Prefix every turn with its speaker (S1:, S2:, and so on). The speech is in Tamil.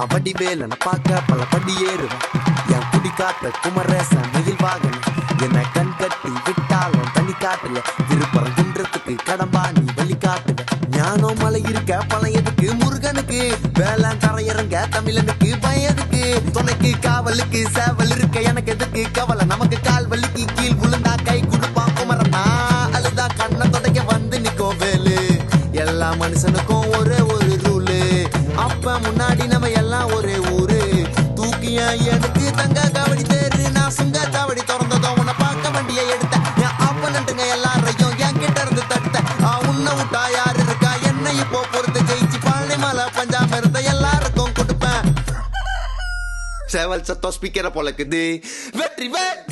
S1: அவடி வேலன பார்க்க பல படி ஏறுவான். என் குடி காத்த குமரேசன் மயில் வாகன என்ன கண் கட்டி விட்டாலும் தனி காட்டுல. திருப்பரம் குன்றத்துக்கு கடம்பா நீ வழி காட்டுவ. ஞானம் மலை இருக்க பழையதுக்கு எதுக்கு? முருகனுக்கு. வேளாண் கரையிறங்க தமிழனுக்கு பயதுக்கு துணைக்கு காவலுக்கு சேவல் இருக்க எனக்கு எதுக்கு? கவலை நமக்கு கால் வலிக்கு. கீழ் விழுந்தா கை கொடுப்பான் குமரனா. அழுதா கண்ணை தொடக்க வந்து நிக்கோ வேலு. எல்லா மனுஷனுக்கும் ஒரே ஒரு ரூலு அப்ப முன்னாடி எனக்கு தங்க காவடி தேரு. நான் சுங்க சாவடி திறந்ததும் உன்னை பார்க்க வண்டியை எடுத்தேன். என் அப்பனண்டுங்க எல்லாரையும் என் கிட்ட இருந்து தட்ட உன்னை விட்டா யாரு இருக்கா? என்ன இப்போ பொறுத்து ஜெயிச்சு பழனி மலை பஞ்சாம இருந்த எல்லாருக்கும் கொடுப்பேன். சேவல் சத்தம் ஸ்பீக்கரை பொழக்குது வெற்றி வேட்